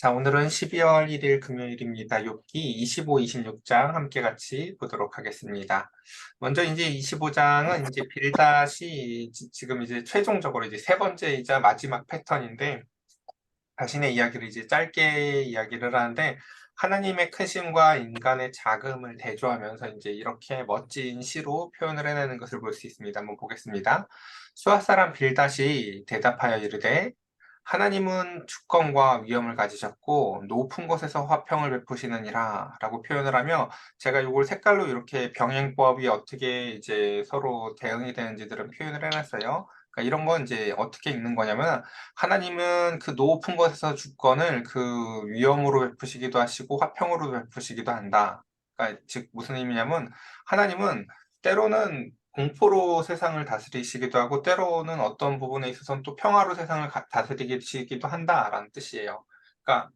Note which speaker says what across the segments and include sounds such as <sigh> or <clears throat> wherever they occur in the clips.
Speaker 1: 자, 오늘은 12월 1일 금요일입니다. 욥기 25, 26장 함께 같이 보도록 하겠습니다. 먼저 이제 25장은 이제 지- 지금 이제 최종적으로 이제 세 번째이자 마지막 패턴인데 자신의 이야기를 이제 짧게 이야기를 하는데 하나님의 크심과 인간의 작음을 대조하면서 이제 이렇게 멋진 시로 표현을 해내는 것을 볼 수 있습니다. 한번 보겠습니다. 수아 사람 빌닷이 대답하여 이르되 하나님은 주권과 위엄을 가지셨고 높은 곳에서 화평을 베푸시느니라 라고 표현을 하며 제가 이걸 색깔로 이렇게 병행법이 어떻게 이제 서로 대응이 되는지들은 표현을 해놨어요. 그러니까 이런 건 이제 어떻게 읽는 거냐면 하나님은 그 높은 곳에서 주권을 그 위엄으로 베푸시기도 하시고 화평으로 베푸시기도 한다. 그러니까 즉 무슨 의미냐면 하나님은 때로는 공포로 세상을 다스리시기도 하고 때로는 어떤 부분에 있어서는 또 평화로 세상을 가- 다스리시기도 한다라는 뜻이에요. 그러니까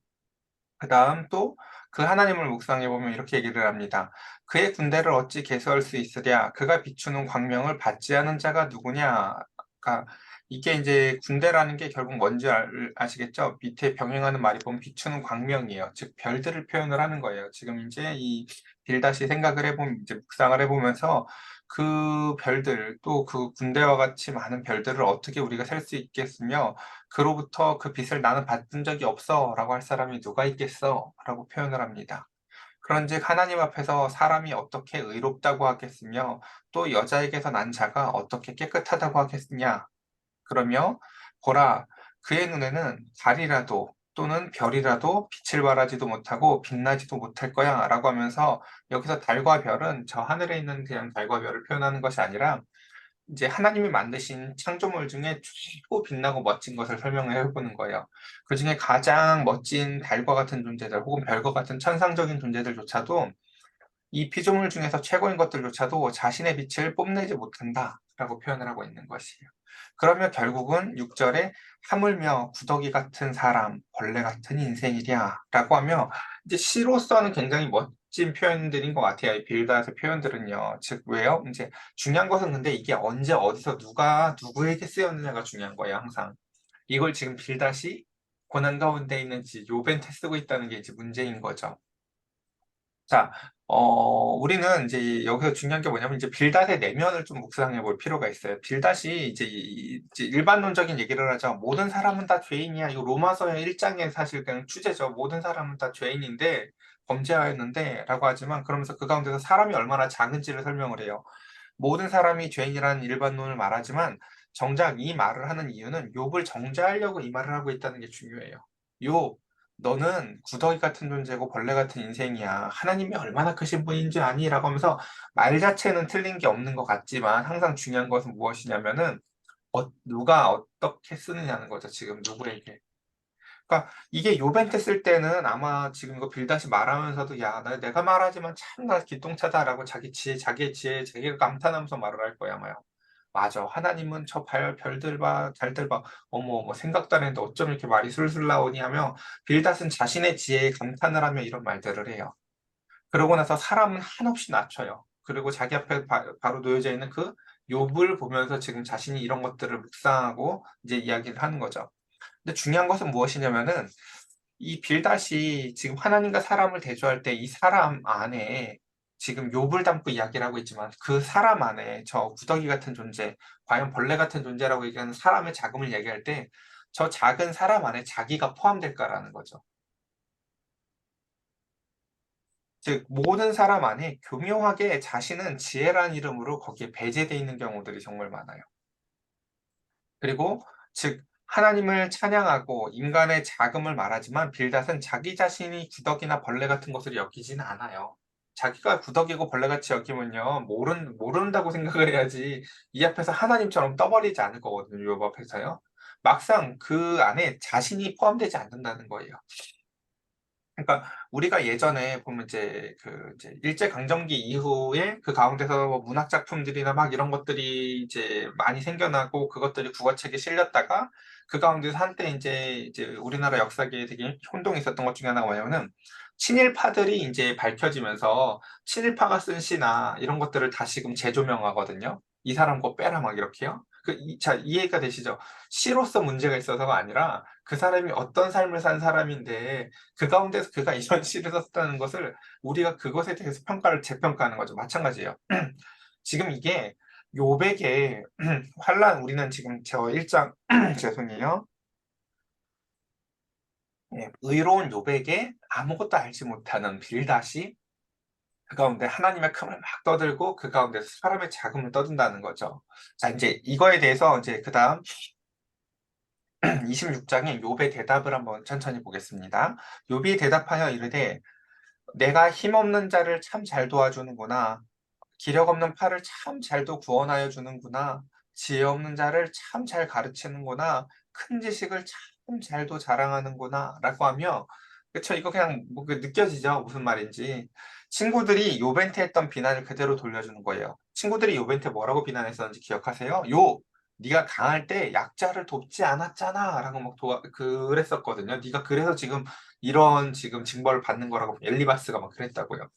Speaker 1: 그 다음 또 그 하나님을 묵상해 보면 이렇게 얘기를 합니다. 그의 군대를 어찌 계수할 수 있으랴? 그가 비추는 광명을 받지 않은 자가 누구냐? 그러니까 이게 이제 군대라는 게 결국 뭔지 알- 아시겠죠? 밑에 병행하는 말이 보면 비추는 광명이에요. 즉 별들을 표현을 하는 거예요. 지금 이제 이 빌다시 생각을 해보면 이제 묵상을 해보면서 그 별들 또 그 군대와 같이 많은 별들을 어떻게 우리가 셀 수 있겠으며 그로부터 그 빛을 나는 받은 적이 없어 라고 할 사람이 누가 있겠어 라고 표현을 합니다. 그런즉 하나님 앞에서 사람이 어떻게 의롭다고 하겠으며 또 여자에게서 난 자가 어떻게 깨끗하다고 하겠느냐 그러며 보라 그의 눈에는 달이라도 또는 별이라도 빛을 발하지도 못하고 빛나지도 못할 거야 라고 하면서 여기서 달과 별은 저 하늘에 있는 그냥 달과 별을 표현하는 것이 아니라 이제 하나님이 만드신 창조물 중에 최고 빛나고 멋진 것을 설명을 해보는 거예요. 그 중에 가장 멋진 달과 같은 존재들 혹은 별과 같은 천상적인 존재들조차도 이 피조물 중에서 최고인 것들조차도 자신의 빛을 뽐내지 못한다라고 표현을 하고 있는 것이에요. 그러면 결국은 6절에 하물며 구더기 같은 사람, 벌레 같은 인생이랴 라고 하며 이제 시로서는 굉장히 멋진 표현들인 것 같아요. 이 빌다의 표현들은요. 즉 왜요? 이제 중요한 것은 근데 이게 언제 어디서 누가 누구에게 쓰였느냐가 중요한 거예요. 항상 이걸 지금 빌다시 고난 가운데 있는 지 요벤테 쓰고 있다는 게 이제 문제인 거죠. 자, 어, 우리는 이제 여기서 중요한 게 뭐냐면 이제 빌닷의 내면을 좀 묵상해 볼 필요가 있어요. 빌닷이 이제, 이- 이제 일반론적인 얘기를 하죠. 모든 사람은 다 죄인이야. 이거 로마서의 1장의 사실 그냥 주제죠. 모든 사람은 다 죄인인데 범죄하였는데 라고 하지만 그러면서 그 가운데서 사람이 얼마나 작은지를 설명을 해요. 모든 사람이 죄인이라는 일반론을 말하지만 정작 이 말을 하는 이유는 욥을 정죄하려고 이 말을 하고 있다는 게 중요해요. 욥, 너는 구더기 같은 존재고 벌레 같은 인생이야. 하나님이 얼마나 크신 분인 줄 아니? 라고 하면서 말 자체는 틀린 게 없는 것 같지만 항상 중요한 것은 무엇이냐면은 어, 누가 어떻게 쓰느냐는 거죠. 지금 누구에게. 그러니까 이게 요벤트 쓸 때는 아마 지금 이거 빌다시 말하면서도 야, 나 내가 말하지만 참 나 기똥차다라고 자기 지혜, 자기의 지혜, 자기가 감탄하면서 말을 할 거야, 아마요. 맞아. 하나님은 저 별, 별들 봐, 달들 봐. 어머, 어머, 생각도 안 했는데 어쩜 이렇게 말이 술술 나오니 하며 빌닷은 자신의 지혜에 감탄을 하며 이런 말들을 해요. 그러고 나서 사람은 한없이 낮춰요. 그리고 자기 앞에 바, 로 놓여져 있는 그 욥을 보면서 지금 자신이 이런 것들을 묵상하고 이제 이야기를 하는 거죠. 근데 중요한 것은 무엇이냐면은 이 빌닷이 지금 하나님과 사람을 대조할 때 이 사람 안에 지금 욥을 담고 이야기를 하고 있지만 그 사람 안에 저 구더기 같은 존재, 과연 벌레 같은 존재라고 얘기하는 사람의 자금을 얘기할 때 저 작은 사람 안에 자기가 포함될까라는 거죠. 즉 모든 사람 안에 교묘하게 자신은 지혜라는 이름으로 거기에 배제되어 있는 경우들이 정말 많아요. 그리고 즉 하나님을 찬양하고 인간의 자금을 말하지만 빌닷은 자기 자신이 구더기나 벌레 같은 것을 여기지는 않아요. 자기가 구더기고 벌레같이 여기면요 모른 모른다고 생각을 해야지 이 앞에서 하나님처럼 떠버리지 않을 거거든요. 요 앞에서요. 막상 그 안에 자신이 포함되지 않는다는 거예요. 그러니까 우리가 예전에 보면 이제 그 이제 일제 강점기 이후에 그 가운데서 뭐 문학 작품들이나 막 이런 것들이 이제 많이 생겨나고 그것들이 국어책에 실렸다가 그 가운데서 한때 이제 이제 우리나라 역사계에 되게 혼동이 있었던 것 중에 하나가 뭐냐면은 친일파들이 이제 밝혀지면서 친일파가 쓴 시나 이런 것들을 다시금 재조명하거든요. 이 사람 거 빼라 막 이렇게요. 그, 이, 자, 이해가 되시죠? 시로서 문제가 있어서가 아니라 그 사람이 어떤 삶을 산 사람인데 그 가운데서 그가 이런 <laughs> 시를 썼다는 것을 우리가 그것에 대해서 평가를 재평가하는 거죠. 마찬가지예요. <clears throat> 지금 이게 요백의 <clears throat> 환란 우리는 지금 저 1장 <clears throat> 죄송해요. 예, 의로운 요백에 아무것도 알지 못하는 빌다시 그 가운데 하나님의 금을 막 떠들고 그 가운데서 사람의 자금을 떠든다는 거죠. 자, 이제 이거에 대해서 이제 그 다음 <clears throat> 26장에 욥의 대답을 한번 천천히 보겠습니다. 욥이 대답하여 이르되 내가 힘없는 자를 참 잘 도와주는구나. 기력 없는 팔을 참 잘도 구원하여 주는구나. 지혜 없는 자를 참 잘 가르치는구나. 큰 지식을 참 잘도 자랑하는구나. 라고 하며 그쵸? 이거 그냥 뭐그 느껴지죠? 무슨 말인지. 친구들이 요벤트 했던 비난을 그대로 돌려주는 거예요. 친구들이 요벤트 뭐라고 비난했었는지 기억하세요? 요! 네가 강할 때 약자를 돕지 않았잖아! 라고 막 도와, 그랬었거든요. 네가 그래서 지금 이런 지금 징벌을 받는 거라고 엘리바스가 막 그랬다고요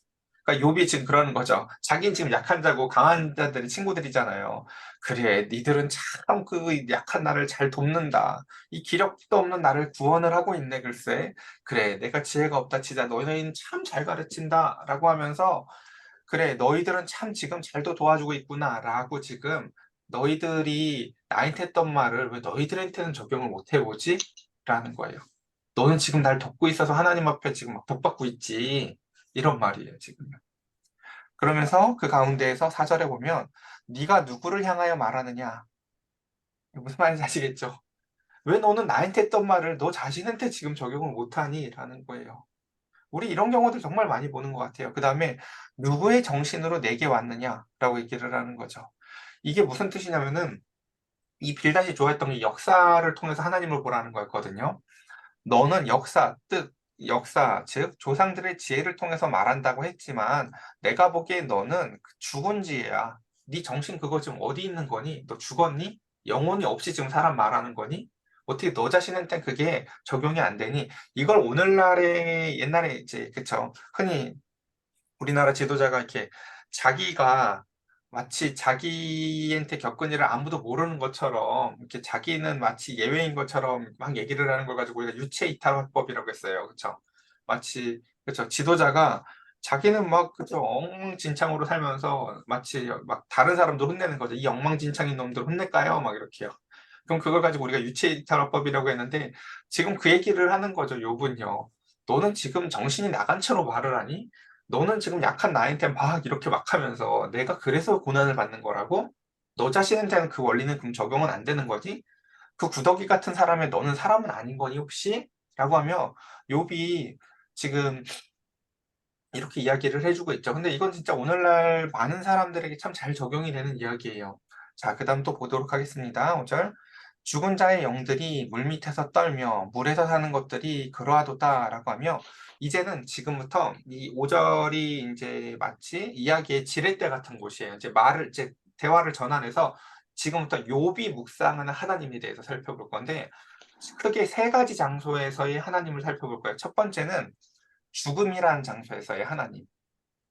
Speaker 1: 그러니까 욥이 지금 그러는 거죠. 자기는 지금 약한 자고 강한 자들이 친구들이잖아요. 그래, 니들은 참 그 약한 나를 잘 돕는다. 이 기력도 없는 나를 구원을 하고 있네, 글쎄. 그래, 내가 지혜가 없다 치자. 너희는 참 잘 가르친다. 라고 하면서 그래, 너희들은 참 지금 잘도 도와주고 있구나. 라고 지금 너희들이 나한테 했던 말을 왜 너희들한테는 적용을 못 해보지? 라는 거예요. 너는 지금 날 돕고 있어서 하나님 앞에 지금 막 복받고 있지. 이런 말이에요, 지금. 그러면서 그 가운데에서 사절에 보면 네가 누구를 향하여 말하느냐? 무슨 말인지 아시겠죠? 왜 너는 나한테 했던 말을 너 자신한테 지금 적용을 못하니? 라는 거예요. 우리 이런 경우들 정말 많이 보는 것 같아요. 그 다음에 누구의 정신으로 내게 왔느냐? 라고 얘기를 하는 거죠. 이게 무슨 뜻이냐면은 이 빌다시 좋아했던 게 역사를 통해서 하나님을 보라는 거였거든요. 너는 역사, 뜻, 역사, 즉 조상들의 지혜를 통해서 말한다고 했지만 내가 보기엔 너는 그 죽은 지혜야. 네 정신 그거 지금 어디 있는 거니? 너 죽었니? 영혼이 없이 지금 사람 말하는 거니? 어떻게 너 자신한테 그게 적용이 안 되니? 이걸 오늘날에 옛날에 이제 그쵸 흔히 우리나라 지도자가 이렇게 자기가 마치 자기한테 겪은 일을 아무도 모르는 것처럼 이렇게 자기는 마치 예외인 것처럼 막 얘기를 하는 걸 가지고 우리가 유체 이탈 화법이라고 했어요. 그렇죠? 마치 그렇죠. 지도자가 자기는 막 그죠 엉망진창으로 살면서 마치 막 다른 사람도 혼내는 거죠. 이 엉망진창인 놈들 혼낼까요? 막 이렇게요. 그럼 그걸 가지고 우리가 유체 이탈화법이라고 했는데 지금 그 얘기를 하는 거죠. 요분요. 너는 지금 정신이 나간 채로 말을 하니? 너는 지금 약한 나한테 막 이렇게 막 하면서 내가 그래서 고난을 받는 거라고? 너 자신한테는 그 원리는 그럼 적용은 안 되는 거지? 그 구더기 같은 사람의 너는 사람은 아닌 거니 혹시? 라고 하며 욥이 지금 이렇게 이야기를 해주고 있죠. 근데 이건 진짜 오늘날 많은 사람들에게 참 잘 적용이 되는 이야기예요. 자, 그 다음 또 보도록 하겠습니다. 5절. 죽은 자의 영들이 물밑에서 떨며 물에서 사는 것들이 그러하도다 라고 하며 이제는 지금부터 이 5절이 이제 마치 이야기의 지렛대 같은 곳이에요. 이제 말을 이제 대화를 전환해서 지금부터 욥이 묵상하는 하나님에 대해서 살펴볼 건데 크게 세 가지 장소에서의 하나님을 살펴볼 거예요. 첫 번째는 죽음이라는 장소에서의 하나님.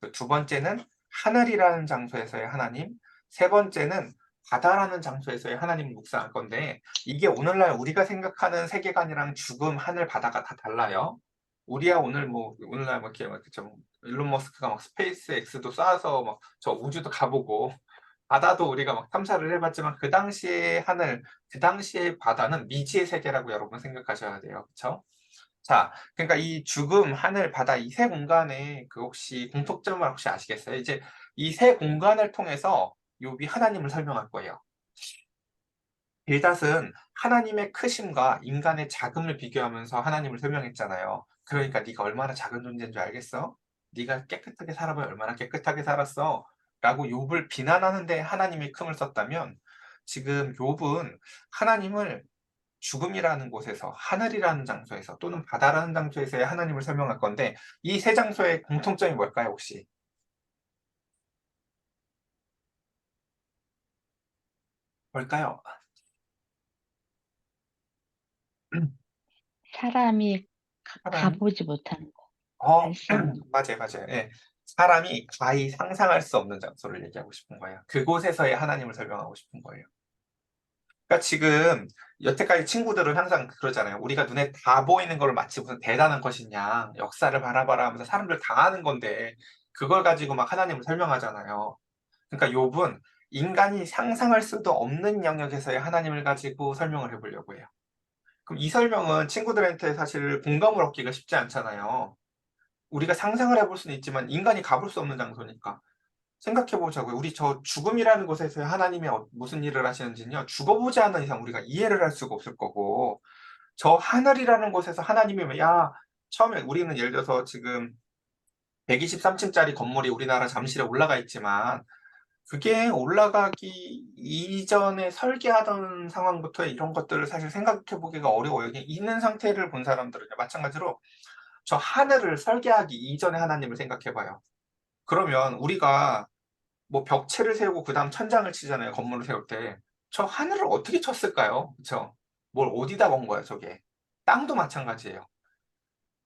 Speaker 1: 그두 번째는 하늘이라는 장소에서의 하나님. 세 번째는 바다라는 장소에서의 하나님을 묵상할 건데 이게 오늘날 우리가 생각하는 세계관이랑 죽음, 하늘, 바다가 다 달라요. 우리야 오늘 뭐 오늘날 뭐 이렇게 막 좀 일론 머스크가 막 스페이스 X도 쏴서 막 저 우주도 가보고 바다도 우리가 막 탐사를 해봤지만 그 당시의 하늘, 그 당시의 바다는 미지의 세계라고 여러분 생각하셔야 돼요. 그렇죠? 자, 그러니까 이 죽음, 하늘, 바다 이 세 공간의 그 혹시 공통점을 혹시 아시겠어요? 이제 이 세 공간을 통해서 욥이 하나님을 설명할 거예요. 빌닷은 하나님의 크심과 인간의 작음을 비교하면서 하나님을 설명했잖아요. 그러니까 네가 얼마나 작은 존재인 줄 알겠어? 네가 깨끗하게 살아봐야 얼마나 깨끗하게 살았어? 라고 욥을 비난하는데 하나님의 큼을 썼다면 지금 욥은 하나님을 죽음이라는 곳에서 하늘이라는 장소에서 또는 바다라는 장소에서의 하나님을 설명할 건데 이 세 장소의 공통점이 뭘까요 혹시? 뭘까요?
Speaker 2: 사람이 가-
Speaker 1: 사람이?
Speaker 2: 가보지 못하는 거.
Speaker 1: 어. 맞아요, 맞아요. 예. 사람이 가히 상상할 수 없는 장소를 얘기하고 싶은 거예요. 그곳에서의 하나님을 설명하고 싶은 거예요. 그러니까 지금 여태까지 친구들은 항상 그러잖아요. 우리가 눈에 다 보이는 걸 마치 무슨 대단한 것이냐, 역사를 바라봐라 하면서 사람들 당하는 건데 그걸 가지고 막 하나님을 설명하잖아요. 그러니까 욥은 인간이 상상할 수도 없는 영역에서의 하나님을 가지고 설명을 해보려고 해요. 그럼 이 설명은 친구들한테 사실 공감을 얻기가 쉽지 않잖아요. 우리가 상상을 해볼 수는 있지만 인간이 가볼 수 없는 장소니까. 생각해 보자고요. 우리 저 죽음이라는 곳에서 하나님이 어- 무슨 일을 하시는지는요. 죽어보지 않은 이상 우리가 이해를 할 수가 없을 거고, 저 하늘이라는 곳에서 하나님이 야 처음에 우리는 예를 들어서 지금 123층짜리 건물이 우리나라 잠실에 올라가 있지만 그게 올라가기 이전에 설계하던 상황부터 이런 것들을 사실 생각해 보기가 어려워요. 있는 상태를 본 사람들은 마찬가지로 저 하늘을 설계하기 이전에 하나님을 생각해 봐요. 그러면 우리가 뭐 벽체를 세우고 그 다음 천장을 치잖아요. 건물을 세울 때. 저 하늘을 어떻게 쳤을까요? 그쵸? 뭘 어디다 건 거야, 저게? 땅도 마찬가지예요.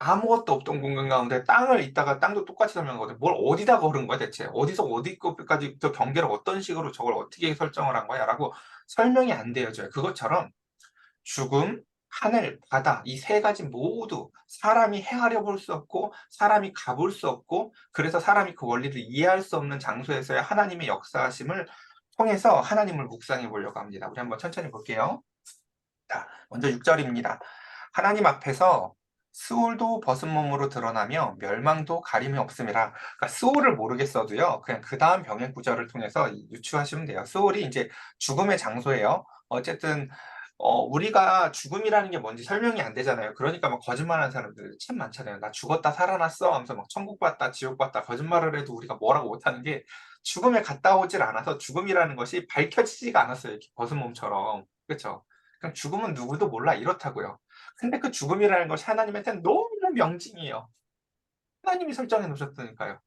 Speaker 1: 아무것도 없던 공간 가운데 땅을 있다가 땅도 똑같이 설명하거든요. 뭘 어디다 걸은 거야, 대체? 어디서 어디까지부터 경계를 어떤 식으로 저걸 어떻게 설정을 한 거야? 라고 설명이 안 되어져요. 그것처럼 죽음, 하늘, 바다 이 세 가지 모두 사람이 헤아려 볼 수 없고 사람이 가볼 수 없고 그래서 사람이 그 원리를 이해할 수 없는 장소에서의 하나님의 역사하심을 통해서 하나님을 묵상해 보려고 합니다. 우리 한번 천천히 볼게요. 자, 먼저 6절입니다. 하나님 앞에서 스올도 벗은 몸으로 드러나며 멸망도 가림이 없음이라. 그러니까 스올을 모르겠어도요. 그냥 그 다음 병행 구절을 통해서 유추하시면 돼요. 스올이 이제 죽음의 장소예요. 어쨌든 어, 우리가 죽음이라는 게 뭔지 설명이 안 되잖아요. 그러니까 막 거짓말하는 사람들 참 많잖아요. 나 죽었다 살아났어 하면서 막 천국 갔다 지옥 갔다 거짓말을 해도 우리가 뭐라고 못하는 게 죽음에 갔다 오질 않아서 죽음이라는 것이 밝혀지지가 않았어요. 이렇게 벗은 몸처럼. 그렇죠? 그럼 죽음은 누구도 몰라 이렇다고요. 근데 그 죽음이라는 것이 하나님한테는 너무 명징이에요. 하나님이 설정해 놓으셨으니까요.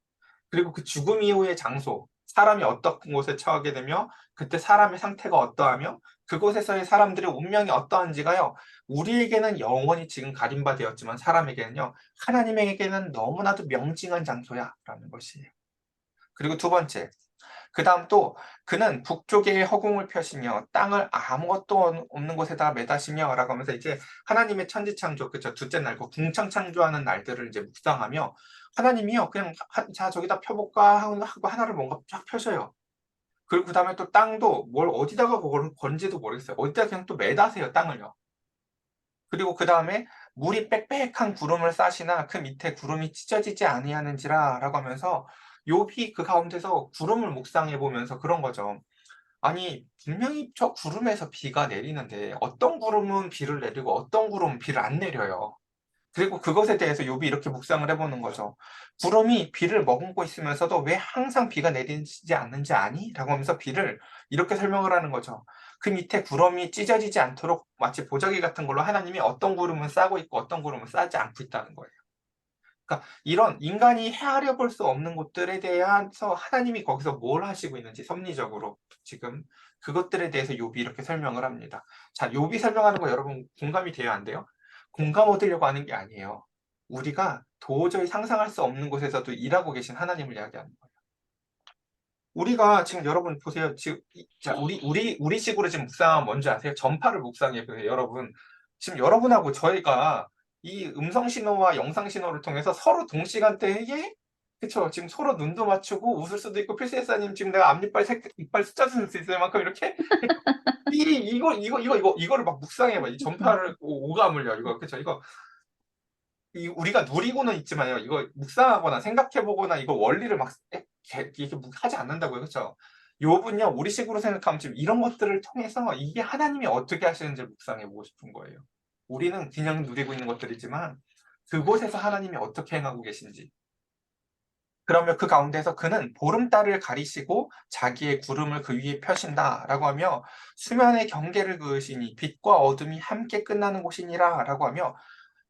Speaker 1: 그리고 그 죽음 이후의 장소, 사람이 어떤 곳에 처하게 되며 그때 사람의 상태가 어떠하며 그곳에서의 사람들의 운명이 어떠한지가요. 우리에게는 영원히 지금 가림바 되었지만 사람에게는요. 하나님에게는 너무나도 명징한 장소야라는 것이에요. 그리고 두 번째, 그 다음 또 그는 북쪽에 허공을 펴시며 땅을 아무것도 없는 곳에다 매다시며 라고 하면서 이제 하나님의 천지 창조 그죠 둘째 날그 궁창 창조하는 날들을 이제 묵상하며 하나님이요 그냥 하- 자 저기다 펴볼까 하고 하나를 뭔가 쫙 펴셔요. 그리고 그 다음에 또 땅도 뭘 어디다가 그걸 건지도 모르겠어요. 어디다 그냥 또 매다세요 땅을요. 그리고 그 다음에 물이 빽빽한 구름을 싸시나 그 밑에 구름이 찢어지지 아니하는지라 라고 하면서 욥이 그 가운데서 구름을 묵상해 보면서 그런 거죠. 아니 분명히 저 구름에서 비가 내리는데 어떤 구름은 비를 내리고 어떤 구름은 비를 안 내려요. 그리고 그것에 대해서 욥이 이렇게 묵상을 해보는 거죠. 구름이 비를 머금고 있으면서도 왜 항상 비가 내리지 않는지 아니? 라고 하면서 비를 이렇게 설명을 하는 거죠. 그 밑에 구름이 찢어지지 않도록 마치 보자기 같은 걸로 하나님이 어떤 구름은 싸고 있고 어떤 구름은 싸지 않고 있다는 거예요. 그러니까 이런 인간이 헤아려 볼 수 없는 곳들에 대해서 하나님이 거기서 뭘 하시고 있는지 섭리적으로 지금 그것들에 대해서 욥이 이렇게 설명을 합니다. 자, 욥이 설명하는 거 여러분 공감이 돼요, 안 돼요? 공감 얻으려고 하는 게 아니에요. 우리가 도저히 상상할 수 없는 곳에서도 일하고 계신 하나님을 이야기하는 거예요. 우리가 지금 여러분 보세요. 지금 이- 자, 우리 우리 우리 식으로 지금 묵상하면 뭔지 아세요? 전파를 묵상해 보세요, 여러분. 지금 여러분하고 저희가 이 음성 신호와 영상 신호를 통해서 서로 동시간대에 그쵸? 지금 서로 눈도 맞추고 웃을 수도 있고 필세사님 지금 내가 앞니빨 색 이빨 숫자 쓸 수 있을 만큼 이렇게 <laughs> 이 이거 이거 이거 이거 이거를 막 묵상해봐 이 전파를 오- 오감을요 이거 그쵸? 이거 이 우리가 누리고는 있지만요 이거 묵상하거나 생각해보거나 이거 원리를 막 이렇게 하지 않는다고요 그쵸? 요분요 우리식으로 생각하면 지금 이런 것들을 통해서 이게 하나님이 어떻게 하시는지 묵상해보고 싶은 거예요. 우리는 그냥 누리고 있는 것들이지만 그곳에서 하나님이 어떻게 행하고 계신지 그러면 그 가운데서 그는 보름달을 가리시고 자기의 구름을 그 위에 펴신다 라고 하며 수면의 경계를 그으시니 빛과 어둠이 함께 끝나는 곳이니라 라고 하며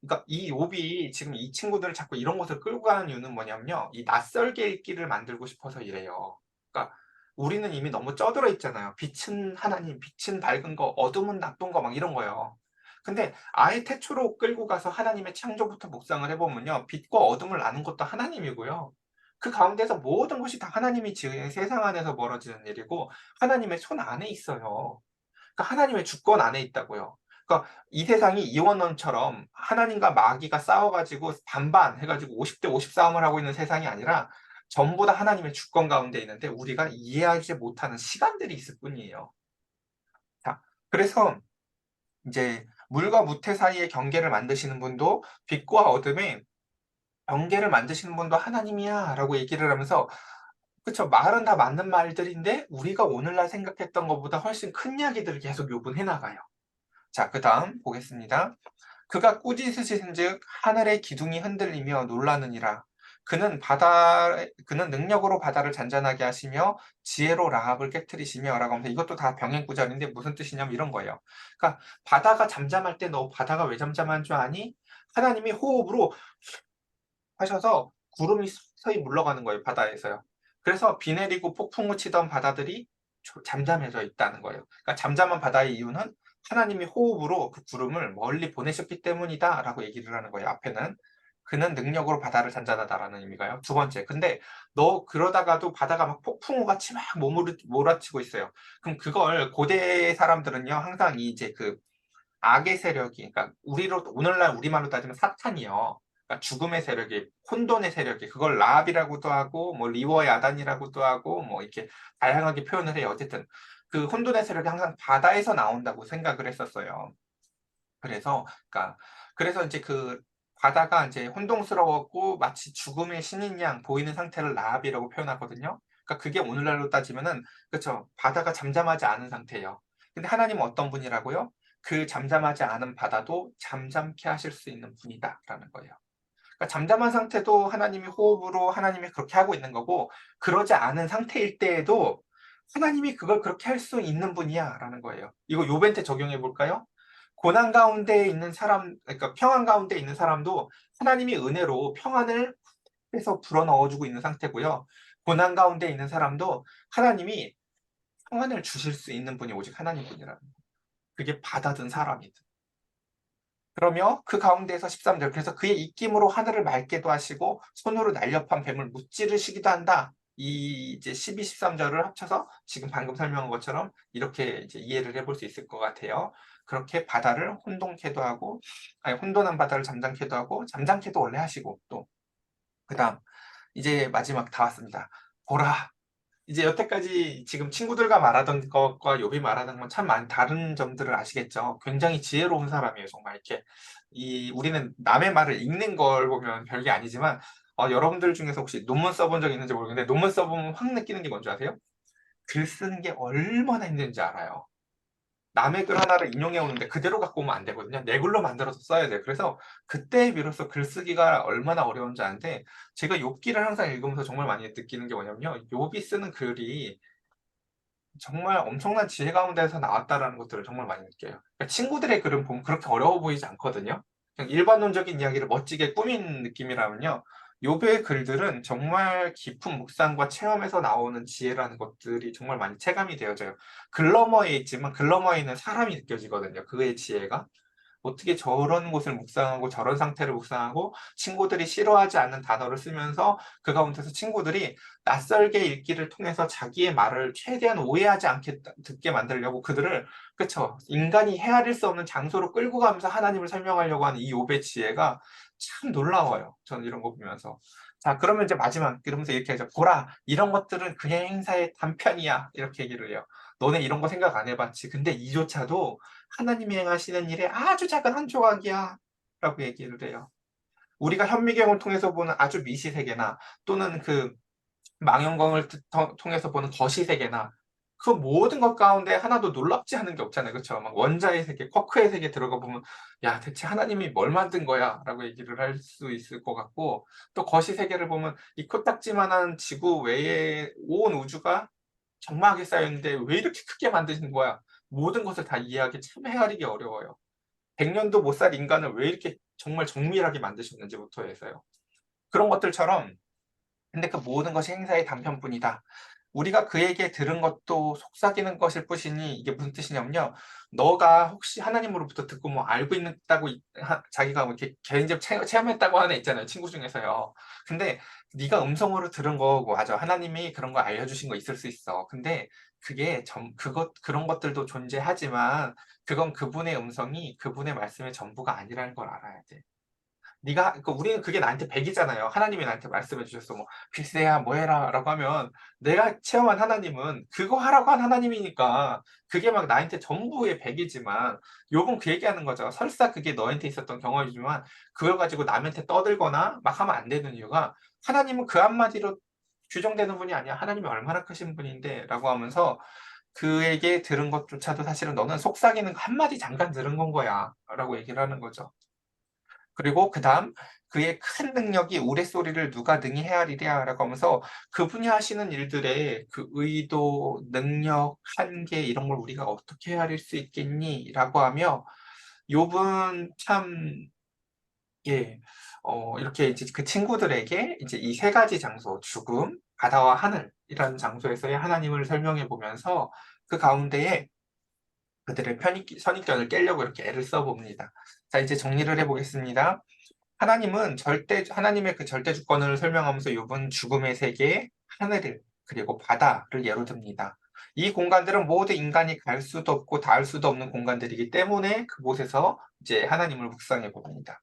Speaker 1: 그러니까 이 욥이 지금 이 친구들을 자꾸 이런 곳을 끌고 가는 이유는 뭐냐면요. 이 낯설게 읽기를 만들고 싶어서 이래요. 그러니까 우리는 이미 너무 쪄들어 있잖아요. 빛은 하나님, 빛은 밝은 거, 어둠은 나쁜 거 막 이런 거요. 근데 아예 태초로 끌고 가서 하나님의 창조부터 묵상을 해보면요. 빛과 어둠을 나눈 것도 하나님이고요. 그 가운데서 모든 것이 다 하나님이 지은 세상 안에서 벌어지는 일이고 하나님의 손 안에 있어요. 그러니까 하나님의 주권 안에 있다고요. 그러니까 이 세상이 이원론처럼 하나님과 마귀가 싸워가지고 반반 해가지고 50대 50 싸움을 하고 있는 세상이 아니라 전부 다 하나님의 주권 가운데 있는데 우리가 이해하지 못하는 시간들이 있을 뿐이에요. 자, 그래서 이제 물과 무태 사이의 경계를 만드시는 분도 빛과 어둠의 경계를 만드시는 분도 하나님이야 라고 얘기를 하면서 그쵸 말은 다 맞는 말들인데 우리가 오늘날 생각했던 것보다 훨씬 큰 이야기들을 계속 요분해 나가요. 자, 그 다음 보겠습니다. 그가 꾸짖으신즉 하늘의 기둥이 흔들리며 놀라느니라. 그는 바다 그는 능력으로 바다를 잔잔하게 하시며 지혜로 라합을 깨뜨리시며라고 하면서 이것도 다 병행 구절인데 무슨 뜻이냐면 이런 거예요. 그러니까 바다가 잠잠할 때 너 바다가 왜 잠잠한 줄 아니? 하나님이 호흡으로 하셔서 구름이 서서히 물러가는 거예요 바다에서요. 그래서 비 내리고 폭풍우 치던 바다들이 조- 잠잠해져 있다는 거예요. 그러니까 잠잠한 바다의 이유는 하나님이 호흡으로 그 구름을 멀리 보내셨기 때문이다라고 얘기를 하는 거예요. 앞에는 그는 능력으로 바다를 잔잔하다라는 의미가요. 두 번째, 근데 너 그러다가도 바다가 막 폭풍우 같이 막 몸을 몰아치고 있어요. 그럼 그걸 고대 사람들은요 항상 이 이제 그 악의 세력이, 그러니까 우리로 오늘날 우리말로 따지면 사탄이요. 그러니까 죽음의 세력이, 혼돈의 세력이, 그걸 라합이라고도 하고, 뭐 리워의 아단이라고도 하고, 뭐 이렇게 다양하게 표현을 해요. 어쨌든 그 혼돈의 세력이 항상 바다에서 나온다고 생각을 했었어요. 그래서, 그러니까 그래서 이제 그 바다가 이제 혼동스러웠고 마치 죽음의 신인 양 보이는 상태를 라합이라고 표현하거든요. 그러니까 그게 오늘날로 따지면은 그렇죠. 바다가 잠잠하지 않은 상태예요. 근데 하나님은 어떤 분이라고요? 그 잠잠하지 않은 바다도 잠잠케 하실 수 있는 분이다라는 거예요. 그러니까 잠잠한 상태도 하나님이 호흡으로 하나님이 그렇게 하고 있는 거고 그러지 않은 상태일 때에도 하나님이 그걸 그렇게 할 수 있는 분이야라는 거예요. 이거 요벤테 적용해 볼까요? 고난 가운데 있는 사람, 그러니까 평안 가운데 있는 사람도 하나님이 은혜로 평안을 해서 불어 넣어주고 있는 상태고요. 고난 가운데 있는 사람도 하나님이 평안을 주실 수 있는 분이 오직 하나님뿐이라는. 그게 바다든 사람이든. 그러며 그 가운데에서 13절 그래서 그의 입김으로 하늘을 맑게도 하시고 손으로 날렵한 뱀을 무찌르시기도 한다. 이 이제 12, 13절을 합쳐서 지금 방금 설명한 것처럼 이렇게 이제 이해를 해볼 수 있을 것 같아요. 그렇게 바다를 혼동케도 하고 아니 혼돈한 바다를 잠잠케도 하고 잠잠케도 원래 하시고 또 그다음 이제 마지막 다 왔습니다. 보라 이제 여태까지 지금 친구들과 말하던 것과 욥이 말하는 건 참 많이 다른 점들을 아시겠죠. 굉장히 지혜로운 사람이에요. 정말 이렇게 이 우리는 남의 말을 읽는 걸 보면 별게 아니지만 어, 여러분들 중에서 혹시 논문 써본 적 있는지 모르겠는데 논문 써보면 확 느끼는 게 뭔지 아세요? 글 쓰는 게 얼마나 힘든지 알아요. 남의 글 하나를 인용해 오는데 그대로 갖고 오면 안 되거든요. 내 글로 만들어서 써야 돼요. 그래서 그때에 비로소 글쓰기가 얼마나 어려운지 아는데 제가 욥기를 항상 읽으면서 정말 많이 느끼는 게 뭐냐면요. 욥이 쓰는 글이 정말 엄청난 지혜 가운데서 나왔다라는 것들을 정말 많이 느껴요. 그러니까 친구들의 글은 보면 그렇게 어려워 보이지 않거든요. 그냥 일반론적인 이야기를 멋지게 꾸민 느낌이라면요. 욥의 글들은 정말 깊은 묵상과 체험에서 나오는 지혜라는 것들이 정말 많이 체감이 되어져요. 글러머에 있지만 글러머에 있는 사람이 느껴지거든요. 그의 지혜가. 어떻게 저런 곳을 묵상하고 저런 상태를 묵상하고 친구들이 싫어하지 않는 단어를 쓰면서 그 가운데서 친구들이 낯설게 읽기를 통해서 자기의 말을 최대한 오해하지 않게 듣게 만들려고 그들을 그쵸 인간이 헤아릴 수 없는 장소로 끌고 가면서 하나님을 설명하려고 하는 이 욥의 지혜가 참 놀라워요. 저는 이런 거 보면서. 자, 그러면 이제 마지막 이러면서 이렇게 하죠. 보라, 이런 것들은 그의 행사의 단편이야. 이렇게 얘기를 해요. 너네 이런 거 생각 안 해봤지. 근데 이조차도 하나님이 행하시는 일의 아주 작은 한 조각이야. 라고 얘기를 해요. 우리가 현미경을 통해서 보는 아주 미시세계나 또는 그 망원경을 통해서 보는 거시세계나 그 모든 것 가운데 하나도 놀랍지 않은 게 없잖아요. 그렇죠? 막 원자의 세계, 쿼크의 세계 들어가 보면 야, 대체 하나님이 뭘 만든 거야? 라고 얘기를 할 수 있을 것 같고 또 거시 세계를 보면 이 코딱지만한 지구 외에 온 우주가 정막하게 쌓여있는데 왜 이렇게 크게 만드신 거야? 모든 것을 다 이해하기 참 헤아리기 어려워요. 100년도 못 살 인간을 왜 이렇게 정말 정밀하게 만드셨는지부터 해서요. 그런 것들처럼 근데 그 모든 것이 행사의 단편뿐이다. 우리가 그에게 들은 것도 속삭이는 것일 뿐이니 이게 무슨 뜻이냐면요. 너가 혹시 하나님으로부터 듣고 뭐 알고 있다고 자기가 뭐 이렇게 개인적 체험했다고 하는 애 있잖아요. 친구 중에서요. 근데 네가 음성으로 들은 거고 맞아. 하나님이 그런 거 알려주신 거 있을 수 있어. 근데 그게 전 그것 그런 것들도 존재하지만 그건 그분의 음성이 그분의 말씀의 전부가 아니라는 걸 알아야 돼. 네가 그 우리는 그게 나한테 100이잖아요. 하나님이 나한테 말씀해 주셨어. 뭐 필세야 뭐 해라라고 하면 내가 체험한 하나님은 그거 하라고 한 하나님이니까 그게 막 나한테 전부의 100이지만 요번 그 얘기하는 거죠. 설사 그게 너한테 있었던 경험이지만 그걸 가지고 남한테 떠들거나 막 하면 안 되는 이유가 하나님은 그 한마디로 규정되는 분이 아니야. 하나님이 얼마나 크신 분인데 라고 하면서 그에게 들은 것조차도 사실은 너는 속삭이는 거 한마디 잠깐 들은 건 거야 라고 얘기를 하는 거죠. 그리고 그 다음 그의 큰 능력이 우레소리를 누가 능히 헤아리랴 라고 하면서 그분이 하시는 일들의 그 의도, 능력, 한계 이런 걸 우리가 어떻게 헤아릴 수 있겠니? 라고 하며 욥은 참 예, 어, 이렇게 이제 그 친구들에게 이제 이 세 가지 장소, 죽음, 바다와 하늘이라는 장소에서의 하나님을 설명해 보면서 그 가운데에 그들의 편익, 선입견을 깨려고 이렇게 애를 써봅니다. 자, 이제 정리를 해보겠습니다. 하나님은 절대, 하나님의 그 절대 주권을 설명하면서 욥은 죽음의 세계, 하늘을, 그리고 바다를 예로 듭니다. 이 공간들은 모두 인간이 갈 수도 없고 닿을 수도 없는 공간들이기 때문에 그곳에서 이제 하나님을 묵상해 봅니다.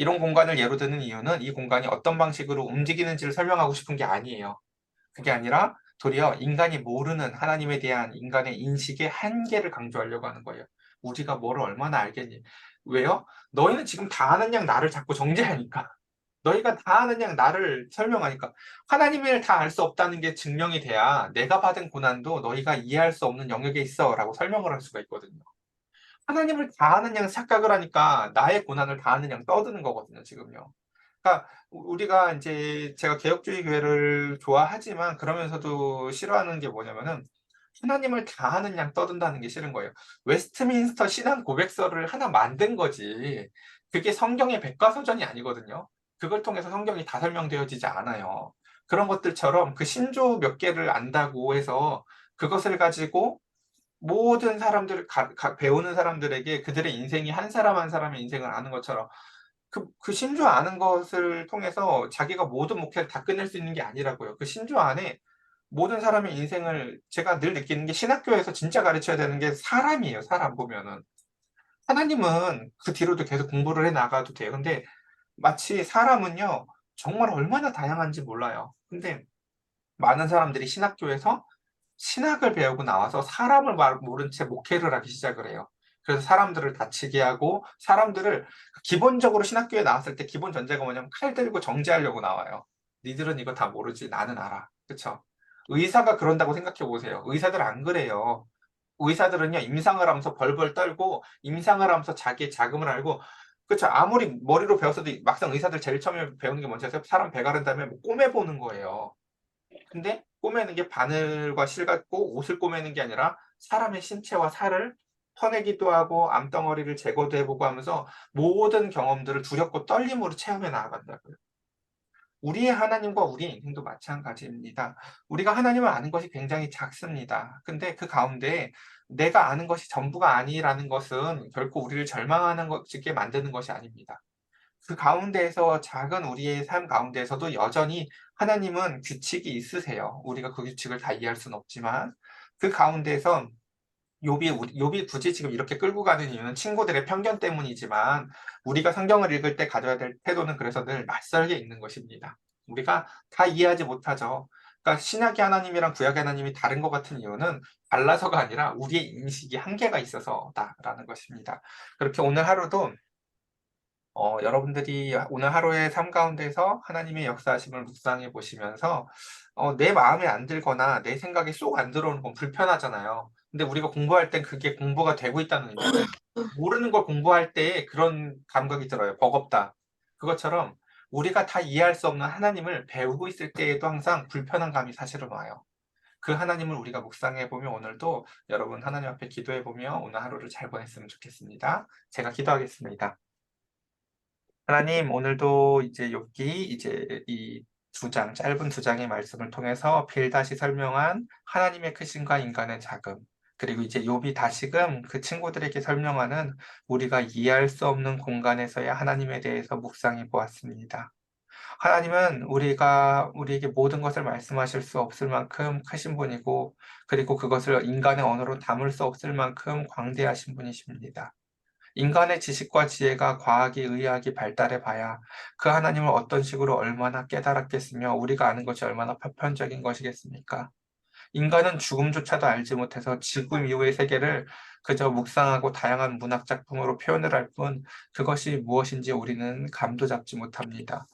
Speaker 1: 이런 공간을 예로 드는 이유는 이 공간이 어떤 방식으로 움직이는지를 설명하고 싶은 게 아니에요. 그게 아니라 도리어 인간이 모르는 하나님에 대한 인간의 인식의 한계를 강조하려고 하는 거예요. 우리가 뭐를 얼마나 알겠니? 왜요? 너희는 지금 다 아는 양 나를 자꾸 정죄하니까. <laughs> 너희가 다 아는 양 나를 설명하니까. 하나님을 다 알 수 없다는 게 증명이 돼야 내가 받은 고난도 너희가 이해할 수 없는 영역에 있어 라고 설명을 할 수가 있거든요. 하나님을 다 아는 양 착각을 하니까 나의 고난을 다 아는 양 떠드는 거거든요, 지금요. 그러니까 우리가 이제 제가 개혁주의 교회를 좋아하지만 그러면서도 싫어하는 게 뭐냐면은 하나님을 다 아는 양 떠든다는 게 싫은 거예요. 웨스트민스터 신앙 고백서를 하나 만든 거지. 그게 성경의 백과사전이 아니거든요. 그걸 통해서 성경이 다 설명되어지지 않아요. 그런 것들처럼 그 신조 몇 개를 안다고 해서 그것을 가지고 모든 사람들 가, 가, 배우는 사람들에게 그들의 인생이 한 사람 한 사람의 인생을 아는 것처럼 그, 그 신조 아는 것을 통해서 자기가 모든 목회를 다 끝낼 수 있는 게 아니라고요. 그 신조 안에 모든 사람의 인생을 제가 늘 느끼는 게 신학교에서 진짜 가르쳐야 되는 게 사람이에요. 사람 보면은. 하나님은 그 뒤로도 계속 공부를 해 나가도 돼요. 근데 마치 사람은요, 정말 얼마나 다양한지 몰라요. 근데 많은 사람들이 신학교에서 신학을 배우고 나와서 사람을 모른 채 목회를 하기 시작을 해요. 그래서 사람들을 다치게 하고 사람들을 기본적으로 신학교에 나왔을 때 기본 전제가 뭐냐면 칼 들고 정죄하려고 나와요. 니들은 이거 다 모르지 나는 알아. 그쵸? 의사가 그런다고 생각해 보세요. 의사들 안 그래요. 의사들은요 임상을 하면서 벌벌 떨고 임상을 하면서 자기의 자금을 알고 그렇죠. 아무리 머리로 배웠어도 막상 의사들 제일 처음에 배우는 게 뭔지 아세요? 사람 배 가른 다음에 뭐 꼬매 보는 거예요. 근데 꼬매는 게 바늘과 실 같고 옷을 꼬매는 게 아니라 사람의 신체와 살을 퍼내기도 하고 암덩어리를 제거도 해보고 하면서 모든 경험들을 두렵고 떨림으로 체험해 나아간다고요. 우리의 하나님과 우리의 인생도 마찬가지입니다. 우리가 하나님을 아는 것이 굉장히 작습니다. 근데 그 가운데 내가 아는 것이 전부가 아니라는 것은 결코 우리를 절망하는 것 게 만드는 것이 아닙니다. 그 가운데에서 작은 우리의 삶 가운데에서도 여전히 하나님은 규칙이 있으세요. 우리가 그 규칙을 다 이해할 수는 없지만 그 가운데에서 욥이 욥이 굳이 지금 이렇게 끌고 가는 이유는 친구들의 편견 때문이지만 우리가 성경을 읽을 때 가져야 될 태도는 그래서 늘 낯설게 읽는 것입니다. 우리가 다 이해하지 못하죠. 그러니까 신약의 하나님이랑 구약의 하나님이 다른 것 같은 이유는 달라서가 아니라 우리의 인식이 한계가 있어서다라는 것입니다. 그렇게 오늘 하루도 어, 여러분들이 오늘 하루의 삶 가운데서 하나님의 역사하심을 묵상해 보시면서 어, 내 마음에 안 들거나 내 생각에 쏙안 들어오는 건 불편하잖아요. 근데 우리가 공부할 땐 그게 공부가 되고 있다는 의미예요. 모르는 걸 공부할 때 그런 감각이 들어요. 버겁다. 그것처럼 우리가 다 이해할 수 없는 하나님을 배우고 있을 때에도 항상 불편한 감이 사실은 와요. 그 하나님을 우리가 묵상해 보면 오늘도 여러분 하나님 앞에 기도해 보며 오늘 하루를 잘 보냈으면 좋겠습니다. 제가 기도하겠습니다. 하나님 오늘도 이제 욥기 이제 이 두 장, 짧은 두 장의 말씀을 통해서 빌 다시 설명한 하나님의 크신과 인간의 자금, 그리고 이제 욥이 다시금 그 친구들에게 설명하는 우리가 이해할 수 없는 공간에서의 하나님에 대해서 묵상해 보았습니다. 하나님은 우리가 우리에게 모든 것을 말씀하실 수 없을 만큼 크신 분이고 그리고 그것을 인간의 언어로 담을 수 없을 만큼 광대하신 분이십니다. 인간의 지식과 지혜가 과학이 의학이 발달해 봐야 그 하나님을 어떤 식으로 얼마나 깨달았겠으며 우리가 아는 것이 얼마나 파편적인 것이겠습니까? 인간은 죽음조차도 알지 못해서 지금 이후의 세계를 그저 묵상하고 다양한 문학 작품으로 표현을 할 뿐 그것이 무엇인지 우리는 감도 잡지 못합니다.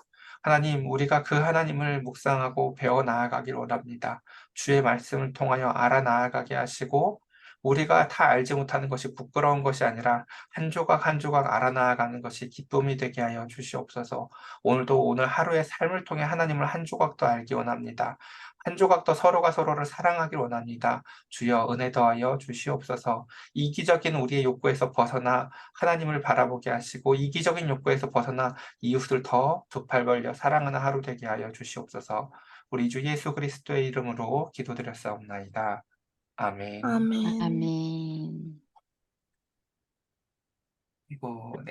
Speaker 1: 하나님, 우리가 그 하나님을 묵상하고 배워 나아가길 원합니다. 주의 말씀을 통하여 알아 나아가게 하시고 우리가 다 알지 못하는 것이 부끄러운 것이 아니라 한 조각 한 조각 알아 나아가는 것이 기쁨이 되게 하여 주시옵소서. 오늘도 오늘 하루의 삶을 통해 하나님을 한 조각 더 알기 원합니다. 한 조각 더 서로가 서로를 사랑하길 원합니다. 주여 은혜 더하여 주시옵소서. 이기적인 우리의 욕구에서 벗어나 하나님을 바라보게 하시고 이기적인 욕구에서 벗어나 이웃을 더 두 팔 벌려 사랑하는 하루 되게 하여 주시옵소서. 우리 주 예수 그리스도의 이름으로 기도드렸사옵나이다. 아멘.
Speaker 3: 아멘.
Speaker 2: 아멘.
Speaker 1: 그리고